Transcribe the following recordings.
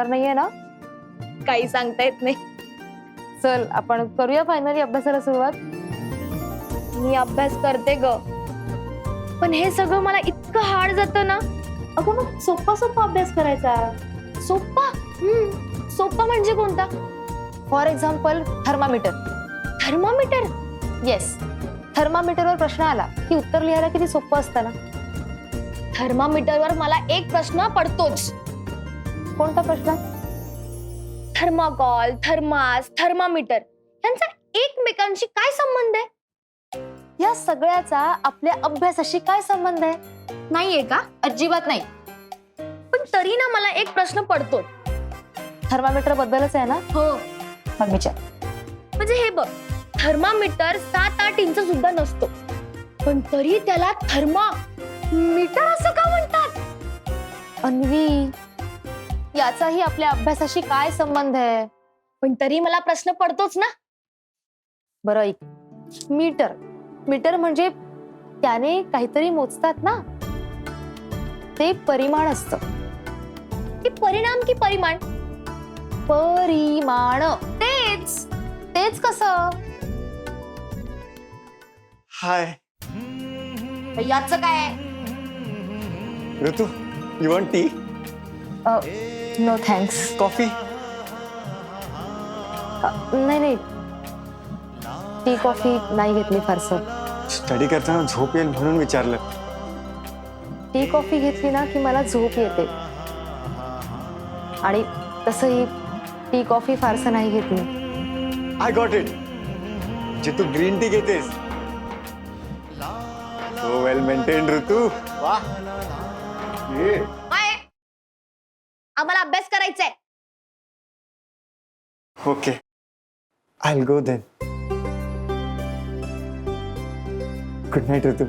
येणार नाहीये ना? काही सांगता येत नाही. चल आपण करूया फायनली अभ्यासाला सुरुवात? मी अभ्यास करते ग. पण हे सगळं मला इतकं हार्ड जातं ना. अगं मग सोपा सोपा अभ्यास करायचा. सोप्पा? हम्म. सोप्पा म्हणजे कोणता? For example thermometer thermometer yes थर्मामीटरवर प्रश्न आला की उत्तर लिहायला किती सोपं असतं ना? थर्मामीटरवर मला एक प्रश्न पडतोच. कोणता प्रश्न? थर्माकॉल थर्मास थर्मामीटर यांचा एकमेकांशी काय संबंध आहे? या सगळ्याचा आपल्या अभ्यासाशी काय संबंध आहे? नाहीये का? अजिबात नाही. पण तरी ना मला एक प्रश्न पडतो थर्मामीटर बद्दलच आहे ना? हो. मग विचार. म्हणजे हे बघ थर्मामीटर सात आठ इंच सुद्धा नसतो. पण तरी त्याला थर्मा मीटर असं का म्हणतात? अन्वी याचाही आपल्या अभ्यासाशी काय संबंध आहे? पण तरी मला प्रश्न पडतोच ना. बरं ऐक. मीटर. मीटर म्हणजे त्याने काहीतरी मोजतात ना? ते परिमाण असत. की परिणाम की परिमाण? परिमाण. तेच. तेच कसं? हाय. याच काय Ritu you want tea no thanks coffee नाही नाही. टी कॉफ़ी नाही घेतली फारसं स्टडी करताना झोप येईल म्हणून विचारलं टी कॉफ़ी घेतली ना की मला झोप येते आणि तसंही टी कॉफ़ी फारसं नाही घेतली आय गॉट इट जे तू ग्रीन टी घेतेस. सो वेल मेंटेन ऋतू वा okay I go then good night Ritu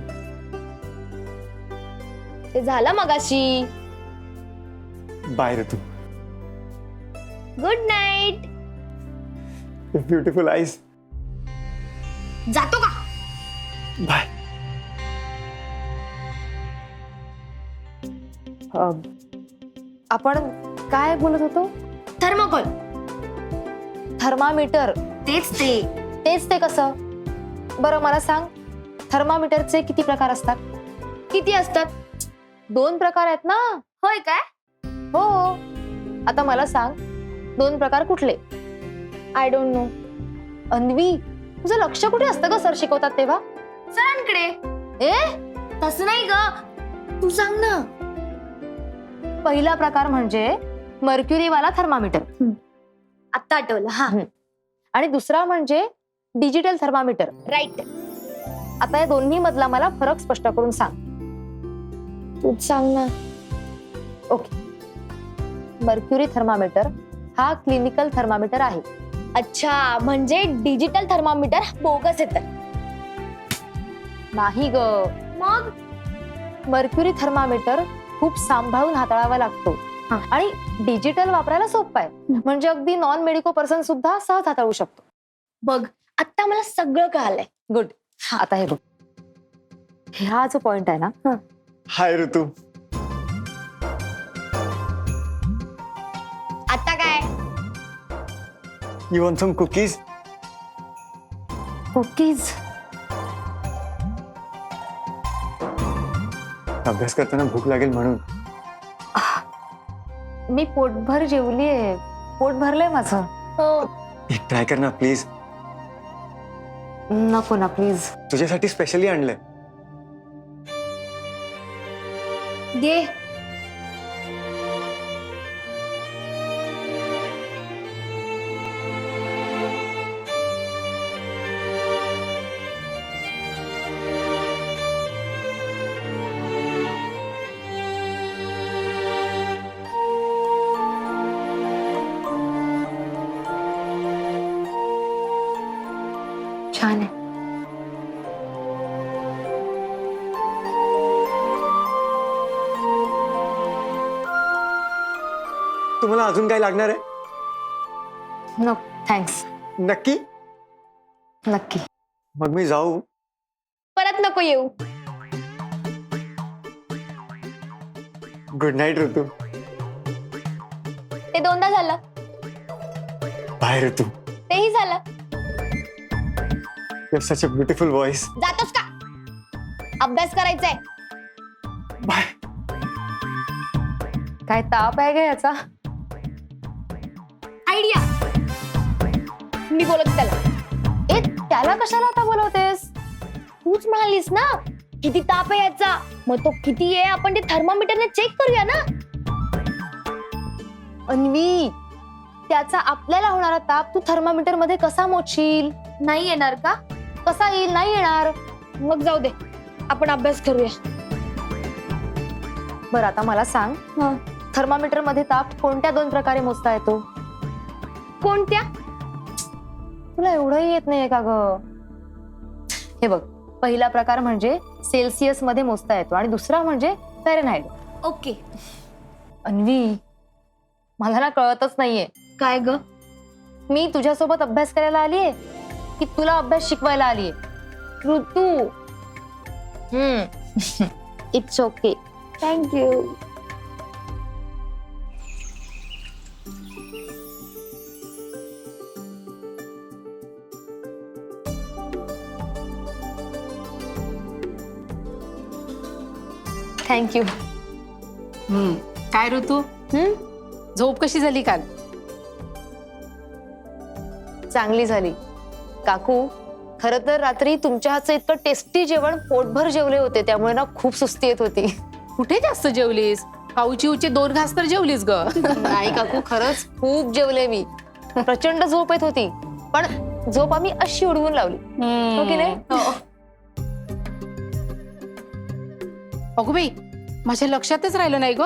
ते झालं मगाशी. बाय ऋतू गुड नाईट ब्युटिफुल आईज जातो का? बाय अं, आपण काय बोलत होतो? थर्माकोल. थर्मामीटर. तेच ते. तेच ते कसं? बरं मला सांग. थर्मामीटरचे किती प्रकार असतात? किती असतात? दोन प्रकार आहेत ना? होय काय? हो. आता मला सांग दोन प्रकार कुठले? आय डोंट नो अन्वी तुझं लक्ष कुठे असतं ग सर शिकवतात तेव्हा? सरांकडे. ए? तसं नाही ग. तू सांग ना. पहिला प्रकार म्हणजे मर्क्युरीवाला थर्मामीटर. आत्ता आठवलं हा. आणि दुसरा म्हणजे डिजिटल थर्मामीटर. राईट आता या दोन्ही मधला मला फरक स्पष्ट करून सांग. तूच सांग ना. ओके. मर्क्युरी थर्मामीटर हा क्लिनिकल थर्मामीटर आहे. अच्छा म्हणजे डिजिटल थर्मामीटर बोगस येतं नाही ग. मग? मर्क्युरी थर्मामीटर खूप सांभाळून हाताळावा लागतो. आणि डिजिटल वापरायला सोपं आहे. म्हणजे अगदी नॉन मेडिको पर्सन सुद्धा सहज हाताळू शकतो. बघ आता मला सगळं कळालंय. गुड आता हे बघ. हा जो पॉइंट आहे ना हाय ऋतू. आता काय? You want some cookies cookies अभ्यास करताना भूक लागेल म्हणून. मी पोटभर जेवलीये पोट भरलंय माझं. हो. एक ट्राय कर ना प्लीज नको ना प्लीज तुझ्यासाठी स्पेशली आणलंय. घे तुम्हाला अजून काय लागणार आहे? नको थँक्स नक्की? नक्की. मग मी जाऊ. परत नको येऊ. Good night Ritu. ते दोनदा झालं. बाय ऋतू. तेही झालं. You such a beautiful voice जातोस का? अभ्यास करायचाय. बाय काय ताप आहे का याचा? मी बोलत त्याला ए त्याला कशाला आता बोलवतेस? तूच म्हणालीस ना किती ताप आहे याचा. मग तो किती आहे आपण ते थर्मामीटरने चेक करूया ना. अन्वी त्याचा आपल्याला होणारा ताप तू थर्मामीटरमध्ये कसा मोजशील नाही येणार का? कसा येईल? नाही येणार. मग जाऊ दे आपण अभ्यास करूया. बरं आता मला सांग. थर्मामीटरमध्ये ताप कोणत्या दोन प्रकारे मोजता येतो? कोणत्या? तुला एवढंही येत नाहीये का ग? हे बघ पहिला प्रकार म्हणजे सेल्सिअसमध्ये मोजता येतो आणि दुसरा म्हणजे फॅरेनहाइट ओके. अन्वी मला ना कळतच नाहीये. काय ग? मी तुझ्यासोबत अभ्यास करायला आलीये की तुला अभ्यास शिकवायला आलीये? Ritu. Hmm. It's okay thank you thank you हम्म. काय ऋतू? झोप कशी झाली काल? चांगली झाली. काकू खर तर रात्री तुमच्या हातचं इतकं टेस्टी जेवण पोटभर जेवले होते त्यामुळे ना खूप सुस्ती येत होती. कुठे जास्त जेवलीस? काऊची उचे दोन घास तर जेवलीस ग. नाही काकू खरंच खूप जेवले मी. प्रचंड झोप येत होती. पण झोप आम्ही अशी उडवून लावली. हो की नाही? अगो बाई माझ्या लक्षातच राहिलं नाही ग.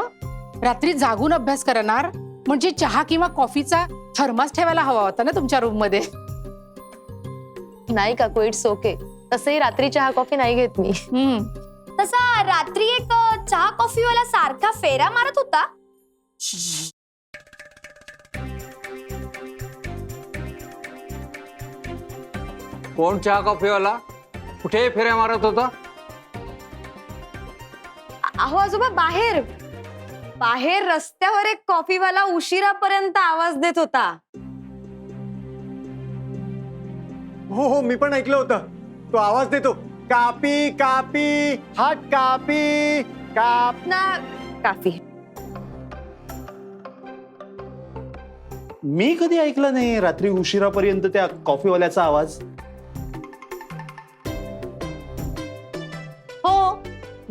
रात्री जागून अभ्यास करणार म्हणजे चहा किंवा कॉफीचा थर्मास ठेवायला हवा होता ना तुमच्या रूममध्ये? नाही काकू इट्स ओके तसंही रात्री चहा कॉफी नाही घेत मी. हम्म. तसा रात्री एक चहा कॉफीवाला सारखा फेरा मारत होता. कोण चहा कॉफीवाला? कुठे फेऱ्या मारत होता? अहो आजोबा बाहेर. बाहेर रस्त्यावर एक कॉफीवाला उशिरापर्यंत आवाज देत होता. हो हो मी पण ऐकलं होतं. तो आवाज देतो. कापी कापी हट कापी काप ना काफी. मी कधी ऐकलं नाही रात्री उशिरापर्यंत त्या कॉफीवाल्याचा आवाज?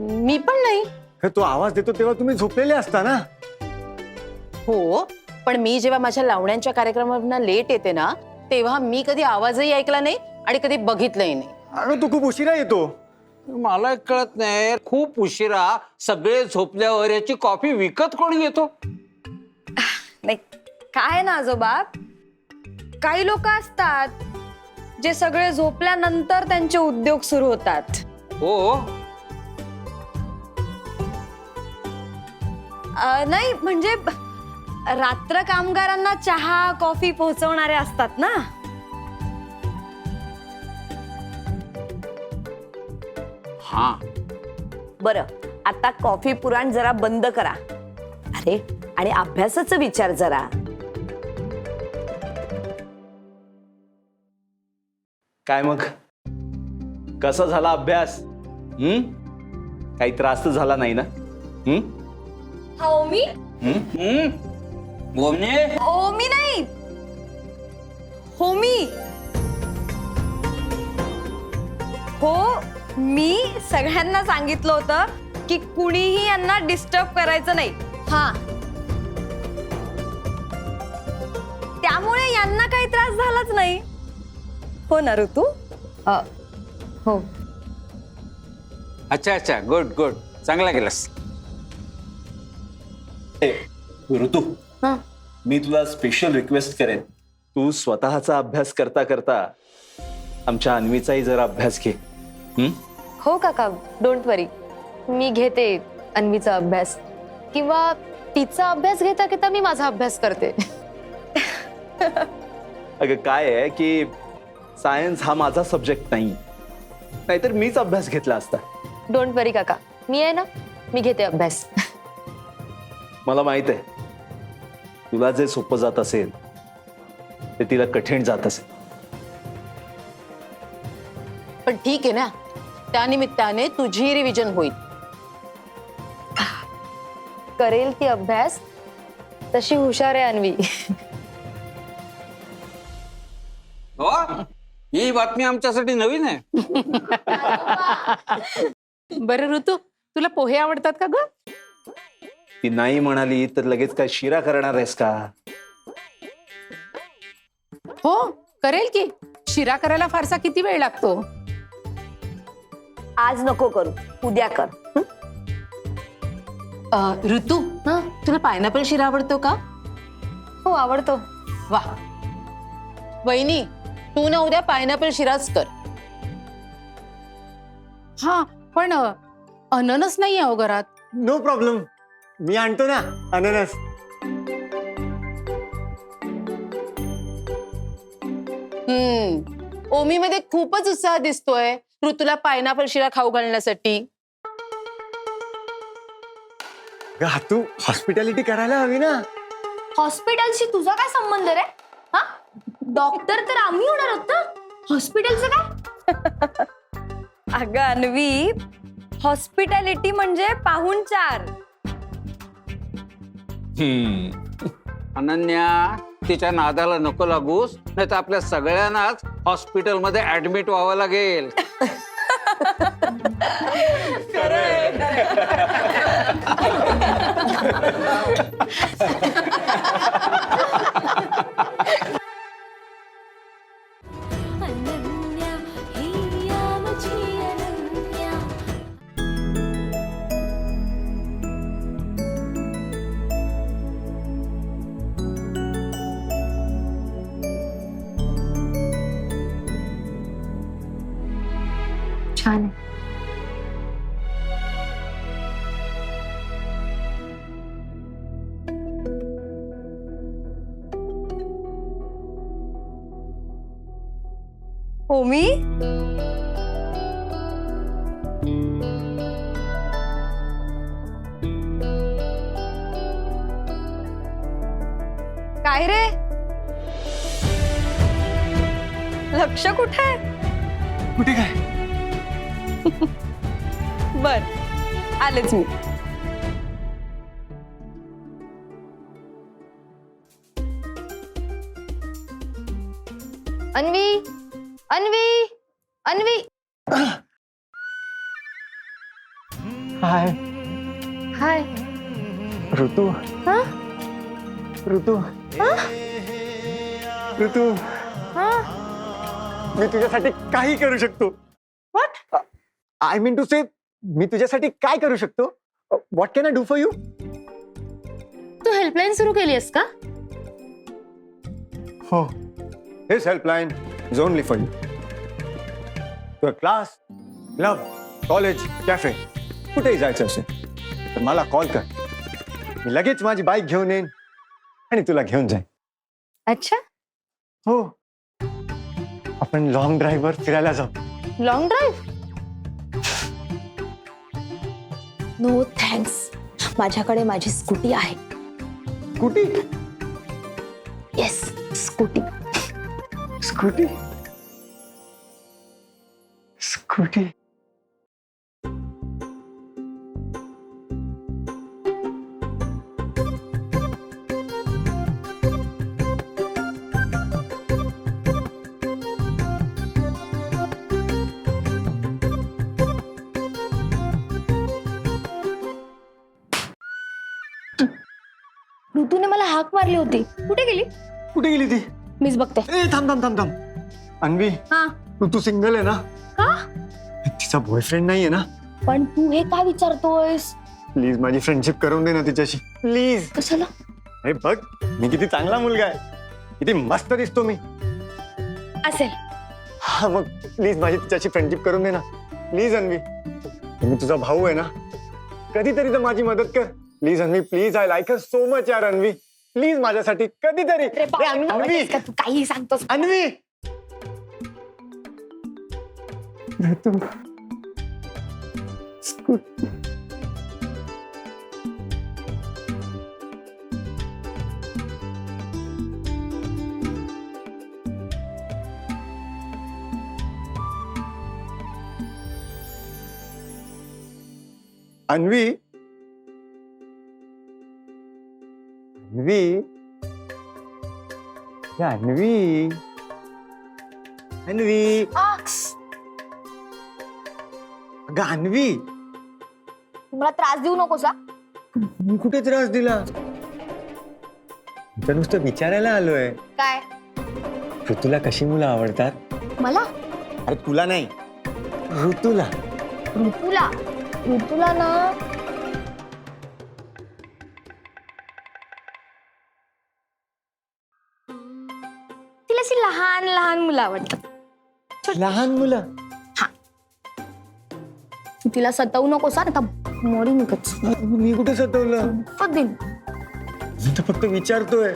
मी पण नाही. तो आवाज देतो तेव्हा तुम्ही झोपलेले असता ना? हो पण मी जेव्हा माझ्या लावण्यांच्या कार्यक्रमांना लेट येते ना तेव्हा मी कधी आवाजही ऐकला नाही आणि कधी बघितलंही नाही. अगं तो खूप उशिरा येतो. मला एक कळत नाही खूप उशिरा. सगळे झोपल्यावर याची कॉफी विकत कोण घेतो? नाही काय ना आजोबा? काही लोक असतात जे सगळे झोपल्यानंतर त्यांचे उद्योग सुरू होतात. हो? अ, नाही म्हणजे रात्र कामगारांना चहा कॉफी पोहोचवणारे असतात ना? हा. बरं आता कॉफी पुराण जरा बंद करा. अरे आणि अभ्यासाचा विचार जरा. काय मग? कसा झाला अभ्यास? हम्म काही त्रास तर झाला नाही ना? हम्म हो मी? हम्म? बोमने हो मी नाही. हो मी. मी सगळ्यांना सांगितलं होतं की कुणीही यांना डिस्टर्ब करायचं नाही. हा. त्यामुळे यांना काही त्रास झालाच नाही. हो ना ऋतू अ, हो. अच्छा अच्छा. गुड गुड चांगला केलास. ए, ऋतू. हा. मी तुला स्पेशल रिक्वेस्ट करेन. तू स्वतःचा अभ्यास करता करता आमच्या अन्वीचाही जरा अभ्यास घे. हं? हो काका. डोंट वरी मी घेते अन्वीचा अभ्यास. किंवा तिचा अभ्यास घेता घेता मी माझा अभ्यास करते. अगं काय आहे की सायन्स हा माझा सब्जेक्ट नाही. नाहीतर मीच अभ्यास घेतला असता. डोंट वरी काका. मी आहे ना मी घेते अभ्यास. मला माहीत आहे. तुला जे सोपं जात असेल ते तिला कठीण जात असेल. पण ठीक आहे ना? त्यानिमित्ताने तुझी रिव्हिजन होईल. करेल ती अभ्यास तशी हुशार आहे अन्वी. हो? ही बातमी आमच्यासाठी नवीन आहे. बरं ऋतू तुला पोहे आवडतात का ग? ती नाही म्हणाली तर लगेच काय शिरा करणार आहेस का? हो करेल की. शिरा करायला फारसा किती वेळ लागतो? आज नको करू. उद्या कर. हं? अ, ऋतू हा तुला पायनॅपल शिरा आवडतो का? हो आवडतो. वा. वहिनी तू ना उद्या पायनॅपल शिराच कर. हा पण अ, अननस नाही आहे हो घरात. No problem. मी आणतो ना अननस. हम्म. ओमी मध्ये खूपच उत्साह दिसतोय ऋतूला पायनॅपल शिरा खाऊ घालण्यासाठी. गा तू हॉस्पिटॅलिटी करायला हवी ना. हॉस्पिटलशी तुझा काय संबंध रे? हा? डॉक्टर तर आम्ही होणार आहोत ना? हॉस्पिटलचं काय? अगं अन्वी हॉस्पिटॅलिटी म्हणजे पाहुणचार. अनन्या तिच्या नादाला नको लागूस नाही तर आपल्या सगळ्यांनाच हॉस्पिटलमध्ये ऍडमिट व्हावं लागेल. ओमी काय रे? लक्ष कुठे? आहे कुठे काय? बर आलेच मी. अन्वी? अन्वी अन्वी. हाय. हाय. ऋतू. हा? ऋतू. ऋतू. हा? मी तुझ्यासाठी काही करू शकतो. What? I mean to say मी तुझ्यासाठी काय करू शकतो? What can I do for you Tu helpline सुरू केली आहेस का? हो. हेच helpline is only for you तुझं क्लास क्लब कॉलेज कॅफे कुठेही जायचं असेल तर मला कॉल कर। मी लगेच माझी बाईक घेऊन येईन आणि तुला घेऊन जाईन. अच्छा? हो. आपण लॉंग ड्राईव्हवर फिरायला जाऊ. लॉंग ड्राईव्ह नो थँक्स माझ्याकडे माझी स्कूटी आहे. Scooty yes scooty scooty? Scooty? ऋतूने मला हाक मारली होती. कुठे गेली? कुठे गेली ती? मीच बघते. ए थांब थांब थांब थांब. अन्वी हा. तू तू सिंगल आहे ना? का? तिचा बॉयफ्रेंड नाहीये ना? पण तू हे का विचारतोयस? प्लीज माझी फ्रेंडशिप करून दे ना तिच्याशी. प्लीज कशाला? हे बघ मी किती चांगला मुलगा आहे. किती मस्त दिसतो मी. असेल. हा मग प्लीज माझी तिच्याशी फ्रेंडशिप करून दे ना. प्लीज अन्वी. मी तुझा भाऊ आहे ना. कधीतरी तर माझी मदत कर. Please Anvi please I like so much यार अन्वी. प्लीज माझ्यासाठी कधीतरी. अरे बाप, अन्वी. आवडतेस का तू काही सांगतोस. अन्वी. तू अन्वी अन्वी या अन्वी अन्वी अन्वी मला त्रास देऊ नकोस हा. मी कुठे त्रास दिला? तर नुसतं विचारायला आलोय. काय? ऋतूला कशी मुलं आवडतात? मला? अरे तुला नाही. ऋतूला. ऋतूला. ऋतूला ना मुलं आवडतात. लहान मुलं? तू तिला सतवू नकोस हा, आता मोडी निघच मी कुठे सतवलं? दिन. मी तर फक्त विचारतोय.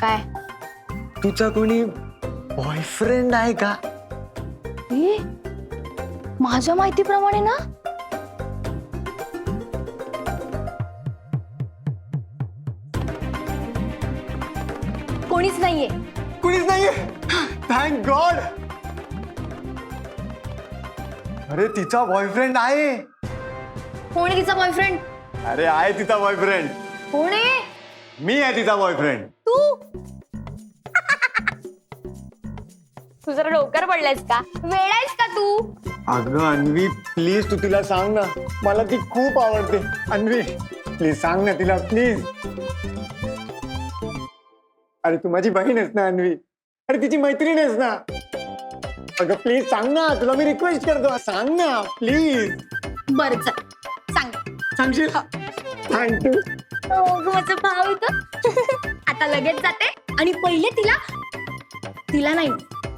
काय? तुझा कोणी बॉयफ्रेंड आहे का? ए, माझ्या माहितीप्रमाणे ना? कोणीच नाहीये. कुणीच नाहीये? थँक गॉड अरे तिचा बॉयफ्रेंड आहे. कोण आहे तिचा बॉयफ्रेंड अरे आहे तिचा बॉयफ्रेंड कोण आहे? मी आहे तिचा बॉयफ्रेंड तू? तू जरा डोक्यावर पडलायस का? वेळायस का तू? अगं अन्वी प्लीज तू तिला सांग ना. मला ती खूप आवडते. अन्वी प्लीज सांग ना तिला प्लीज अरे तू माझी बहीण आहेस ना अन्वी? अरे तिची मैत्रीण आहेस ना. अगं प्लीज सांग ना तुला मी रिक्वेस्ट करतो. सांग ना प्लीज बरं चल. सांग. सांगशील? थँक्यू हो माझा भाव येतो आता लगेच जाते. आणि पहिले तिला तिला नाही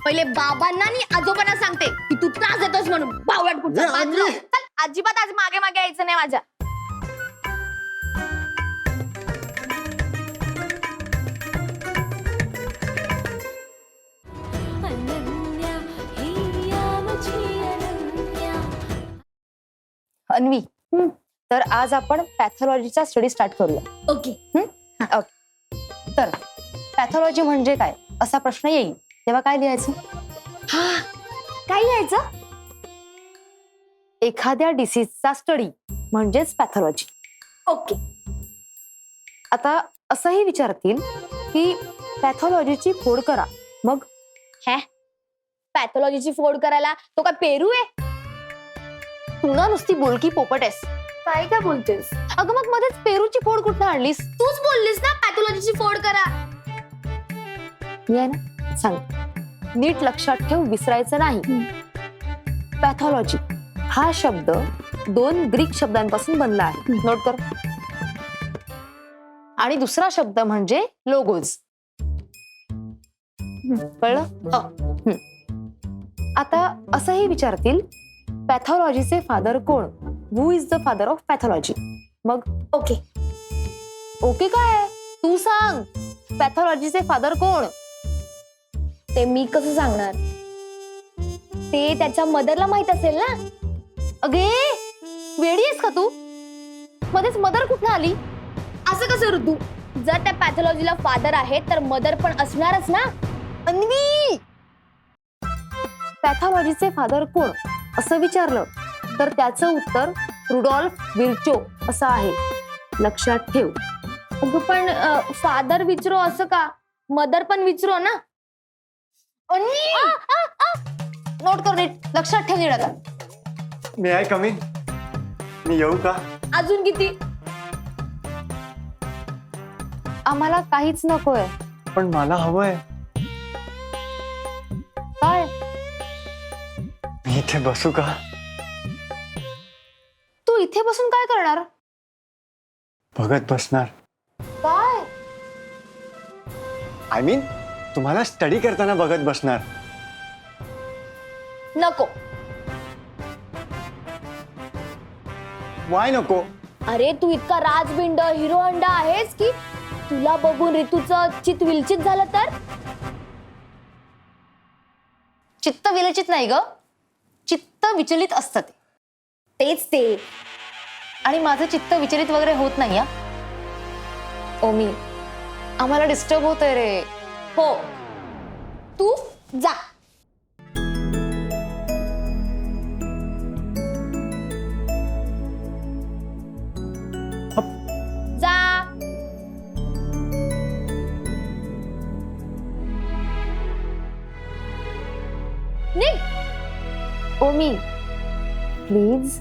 पहिले बाबांना आणि आजोबांना सांगते की तू त्रास देतोस म्हणून. भावट कुठचा? ए, बाजूला. अन्वी! चल अजिबात आज मागे मागे यायचं नाही माझ्या. अन्वी. तर आज आपण पॅथॉलॉजीचा स्टडी स्टार्ट करूया. ओके. तर पॅथॉलॉजी म्हणजे काय? असा प्रश्न येईल. तेव्हा काय लिहायचं? हा. काय लिहायचं? एखाद्या डिसीजचा स्टडी म्हणजेच पॅथॉलॉजी. ओके. आता असंही विचारतील की पॅथॉलॉजीची फोड करा. मग? हॅ? पॅथॉलॉजीची फोड करायला तो काय पेरू आहे? तू ना नुसती बोलकी पोपट आहेस काय काय बोलतेस? अगं मग मध्येच पेरूची फोड कुठं आणलीस? तूच बोललीस ना पॅथॉलॉजीची फोड करा. मी आहे ना सांग. नीट लक्षात ठेव विसरायचं नाही. पॅथॉलॉजी हा शब्द दोन ग्रीक शब्दांपासून बनला आहे. नोट कर. आणि दुसरा शब्द म्हणजे लोगोज. कळलं. आता असंही विचारतील पॅथॉलॉजीचे फादर कोण? Who is the father of pathology मग ओके. ओके काय? तू सांग. पॅथॉलॉजीचे फादर कोण? ते मी कसं सांगणार? ते त्याच्या मदरला माहीत असेल ना? अगे वेडी आहेस का तू? मध्येच मदर कुठं आली? असं कसं ऋतू? जर त्या पॅथॉलॉजीला फादर आहे तर मदर पण असणारच ना? अन्वी! पॅथॉलॉजीचे फादर कोण? असं विचारलं तर त्याचं उत्तर रुडॉल्फ विर्चो असं आहे. लक्षात ठेव. अगं पण फादर विचारो असं का? मदर पण विचारो ना? नोट कर नीट लक्षात ठेव नीट आता. मी आहे कमी. मी येऊ का? अजून किती? आम्हाला काहीच नकोय. पण मला हवंय. काय? इथे बसू का? तू इथे बसून काय करणार? बघत बसणार. काय? आय मीन तुम्हाला स्टडी करताना बघत बसणार. नको. वाय नको? अरे तू इतका राजबिंड हिरो अंडा आहेस की तुला बघून ऋतूचं चित विलचित झालं तर? चित्त विलचित नाही ग. चित्त विचलित असतं ते. तेच ते. आणि माझं चित्त विचलित वगैरे होत नाही ओ ओमी आम्हाला डिस्टर्ब होतंय रे. हो. तू जा. निघ ओमी प्लीज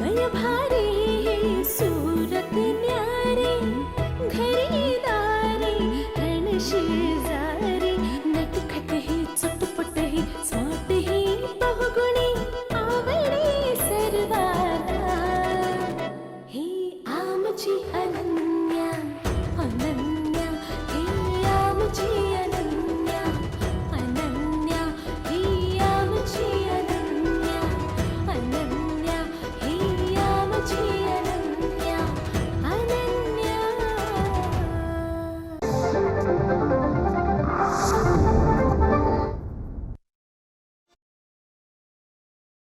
लय भारी